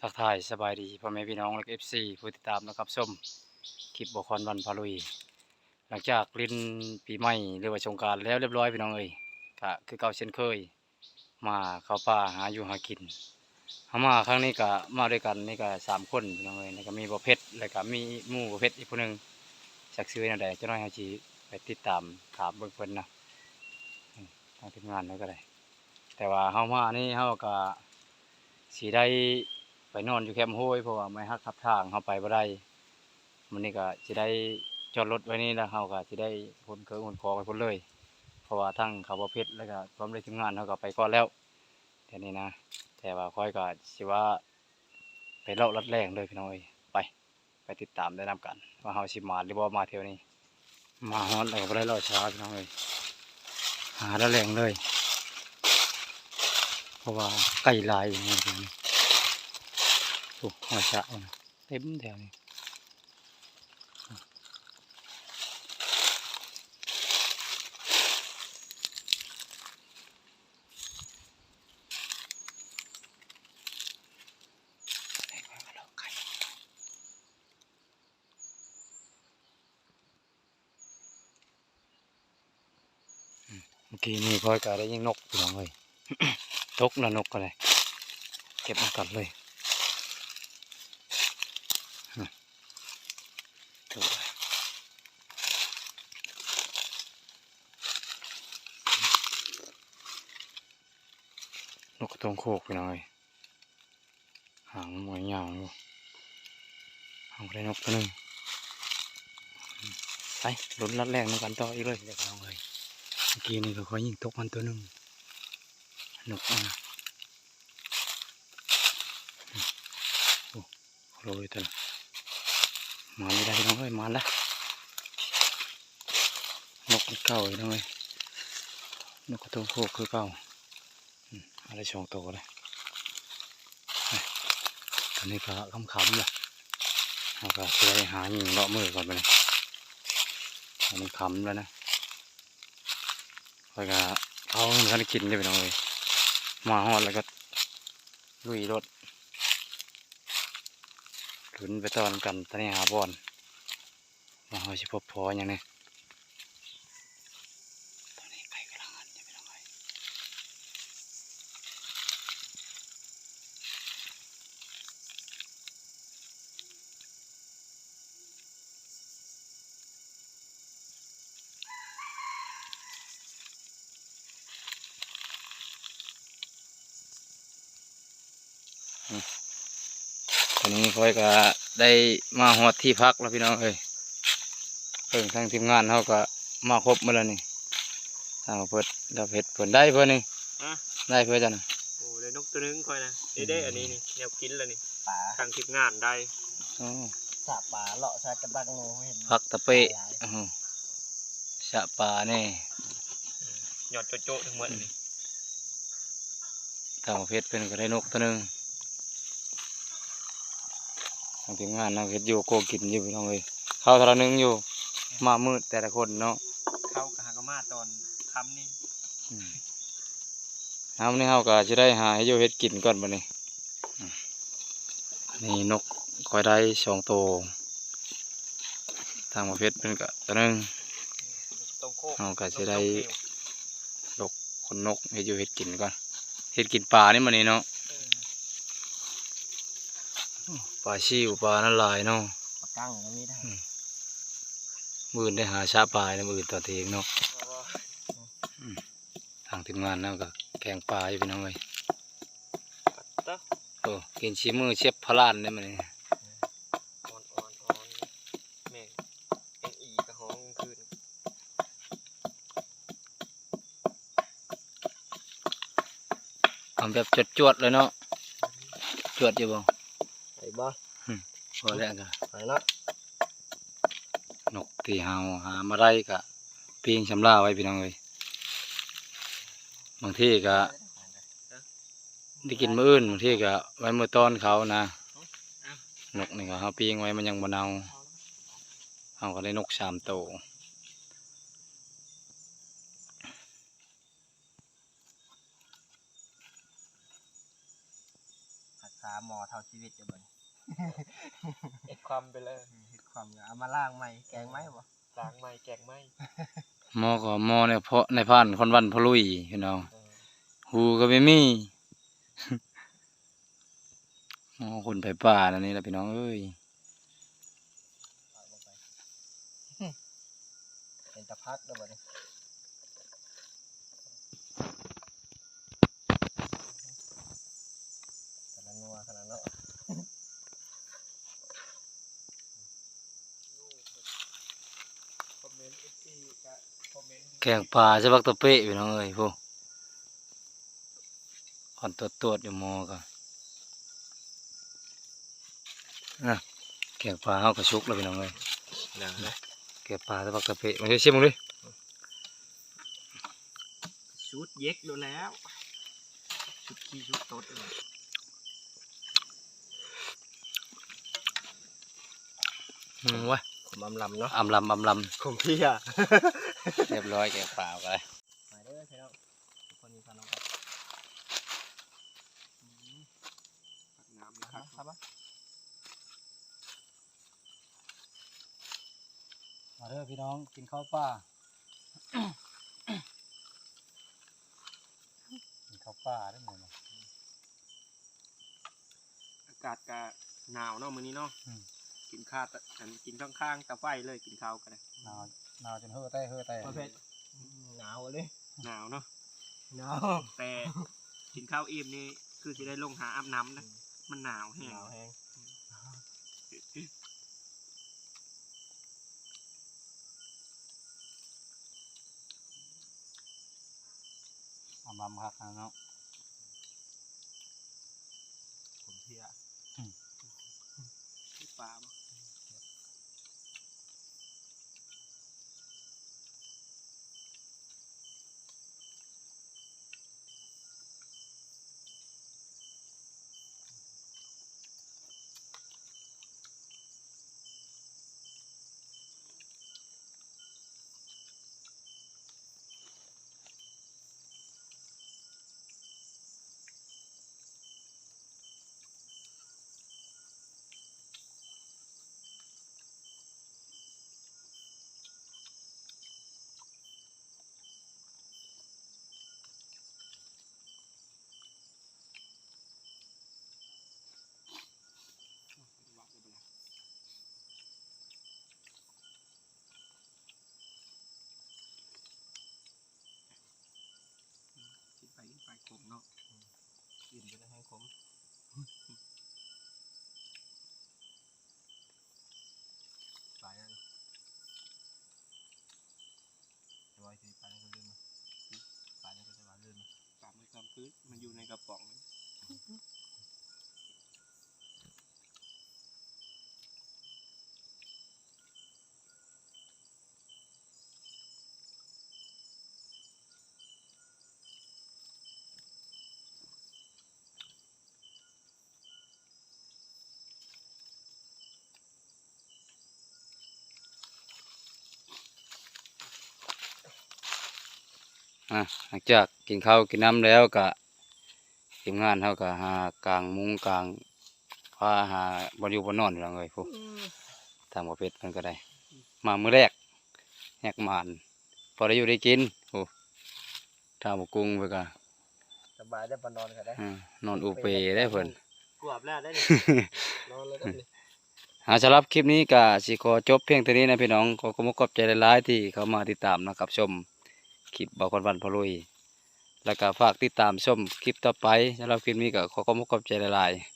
ทักทายสบายดีพ่อแม่พี่น้องและเอฟซีผู้ติดตามนะครับส้มคลิปบคอนวันพาลุย หลังจากลิ้นปีใหม่หรือว่าสงการแล้วเรียบร้อยพี่น้องเอ้ยก็คือเก่าเช่นเคย มาเข้าป่าหาอยู่หากินเขามาครั้งนี้ก็มาด้วยกันนี่ก็สามคนพี่น้องเอ้ยแล้วก็มีประเภทแล้วก็มีมู่ประเภทอีกผู้หนึ่งจากซื้อนั่นแหละเจ้าน้อยฮาจีไปติดตามถามเบิ่งเพิ่นนะทางทีมงานนั่นก็ได้แต่ว่าเฮามานี่เฮาก็สิได้ ไปนอนอยู่แคมป์ห้วยเพราะว่าไม่ฮักขับทางเฮาไปบ่ได้มื้อนี้ก็สิได้จอดรถไว้นี่แล้วเฮาก็สิได้ขนเครื่องขนขอไปพุ่นเลย เพราะว่าทั้งเขาบ่เพชรแล้วก็พร้อมด้วยทีมงานเฮาก็ไปก่อนแล้วแค่นี้นะ แต่ว่าค่อยก็สิว่าไปเลาะลัดแรงเลยพี่น้องเอ้ยไปไปติดตามได้นํกัน ว่าเฮาสิมาหรือบ่ามาเที่ยวนี้มาฮอดแล้วก็ได้รอช้าพี่น้องเอ้ยหาลัดแรงเลย เพราะว่าไก่ลายอย่างเงี้ยพี่โอ้หัวชะเนี่เต็มแถวนี้เมื่อกี้นี่พ่อยก็ได้ยิงนกพี่น้องเลยตกนะนกก็เลยเก็บมันก่อนเลยอืมถูกเลยนกก รงโคกไปหน่อย หางมวยยาวอยู่หางได้นกตัวหนึ่งไปลุ้นรัดแรกน้ำกันต่ออีกเลยเดี๋ยวเอาเลยเมื่อกี้นี่ก็ค่อยยิงตกมันตัวหนึ่งนกอะโรยตัวมาไม่ได้น้องเอ้ยมาละนกเก่าเลยน้องเอ้ยนกกระตุ้งโคกคือเก่า อะไรช่องโตเลยตอนนี้ก็คำๆเลยเราก็จะได้หายิงเลาะมือก่อนไปเลยมันคำแล้วนะแล้วก็เขาเหมือนกันกินได้ไปน้องเอ้ยมาหอดแล้วก็ลุยรถลุ้นไปตอนกันตอนนี้หาบอลมาหาชิพบพออย่างนี้ตอนนี้ไก่กำลังหันจะไปทางไหน ตอนนี้ค่อยก็ได้มาหอดที่พักแล้วพี่น้องเอ้ยเพิ่งทางทีมงานเขาก็มาครบหมาแล้วนี่ทางเพิ่นดับเห็ดเพิ่นได้เพิ่นนี่อะ ได้เพื่อจ้ะนะโอ้ได้นกตัวหนึงคอยนะได้ได้อันนี้นี่แนวกินแล้วนี่ป่าทางทีมงานได้อ๋อสาป่าเลาะชากระบังงูเห็นพักตะเปะอื้อหือชะปลานี่หยอดโจๆทั้งหมดนี่ทางเพชรเพิ่นก็ได้นกตัวหนึง ทางทีมงานเราเห็ดอยู่โกกินอยู่พี่น้องเอ้ยข้าวทะนึงอยู่ มามืดแต่ละคนเนาะเข้ากะหากะมาตอนคำนี่อืมน้ำนี่เขาก็จะได้หาให้อยู่เฮ็ดกินก่อนบัดนี้อืมนี่นกคอยได้สองตัวทางประเภทเป็นก็ตัวหนึงตรงโคกเอาก็สิได้นกคนนกให้อยู่เฮ็ดกินก่อนเฮ็ดกินปลานี่มันนี่เนาะ เออ ปลาชิวปลานั่นหลายเนาะปากกั้งก็มีได้มืออนได้หาชาปลาในมืออนต่อเองเนาะเพราะว่าทางทีมงานเนาะก็แกงปลาอยู่พี่น้องเอ้ยตะโอ้กินชิมือเชฟพลานได้มันนี่อ่อนอ่อนอ่อนแม่งเอ็งอีกระห้องคืนทำแบบจวดๆเลยเนาะจวดอยู่บ่ไป บ่พอแล้วก็ไปเนาะนกที่เฮาหามาได้ก็ปิ้งชำลาไว้พี่น้องเอ้ยบางทีก็ได้กินมื้ออื่นบางทีก็ไว้มื้อตอนเขานะนกนี่ก็เฮาปิ้งไว้มันยังบ่เน่าเฮาก็ได้นกสามตัวผัดไทาหมอเท่าชีวิตอยู่บ่นี่ เอ็ดความไปเลยเฮ็ดความเอามาล่างใหม่แกงไหมบ่ล้างไม้แกงไม้หมอก็หมอเนี่ยเพาะในพานคนวันพลุยพี่น้องเออหูก็ไม่มี หมอคนไปป่านั่นนี่แหละพี่น้องเอ้ยเอาลงไปเป็นตะพักเด้อบ่นี่กำลังนัวขนาดเนาะ คอมเมนต์เอฟซีก็ค อมเมนต์แกงปลาใช่บักตะเปะพี่น้องเอ้ยพวกอ่อนตัวตัวจๆอยู่หมอก็นะแกงปลาเฮาก็ชุกแล้วพี่น้องเอ้ยดังนะแกงปลาใช่บักตะเปะมาชิมมึงดิชุดเย็กดูแล้วชุดขี้ชุดโต๊ดเลยอืมวะผมอำลำเนาะอำลำอำลคมพี่อะำ เรียบร้อยแกงปลาไปมาเด้อพี่น้องทุกคนมีพาน้องครับน้ำนะคครัรับบครับมาเด้อพี่น้องกินข้าวปลากินข้าวปลาได้ไหมเนาะอากาศก็หนาวเนาะมื้อนี้เนาะอืมกินข้าวตะอันกินข้างๆตะไฟเลยกินข้าวกันเลยหนาว หนาวจนเฮ่อแต่เฮ่อแต่ประเภทหนาวเลยหนาวเนาะหนาวแต่กินข้าวอิ่มนี่คือจะได้ลงหาอาบน้ำนะมันหนาวแห้หงนาวแห้งอำลำครับเนาะผมเที่ยปลาบ่ กินไปกินไปขมเนาะ กินจะได้แห้งขมปลายัง จะไว้ที่ปลายังก็ลืมนะปลายังก็จะหวานลืมนะปลามันกลางคืนมันอยู่ในกระป๋อง อะหลังจากกินข้าวกินน้ำแล้วก็ทีมงานเขาก็หากลางมุ้งกลางพาหาบริวบนนอนอยู่แล้วเลยพวกทางประเภทมันก็ได้ มามื้อแรกแหกหมานพอได้อยู่ได้กินโอ้ทางบกุ้งไปก็สบายได้ปานอนก็ได้อ่านอนอูเปได้เพิ่นกวบแล้วได้ดินอนเลยได้ดิหาสำหรับคลิปนี้ก็สิขอจบเพียงเท่านี้นะพี่น้องขอขอบคุณขอบใจหลายๆที่เข้ามาติดตามนะครับชม คลิปบอกคนวันพลุย แล้วก็ฝากติดตามชมคลิปต่อไปสำหรับคลิปนี้ก็ขอขอบคุณขอบใจหลายๆ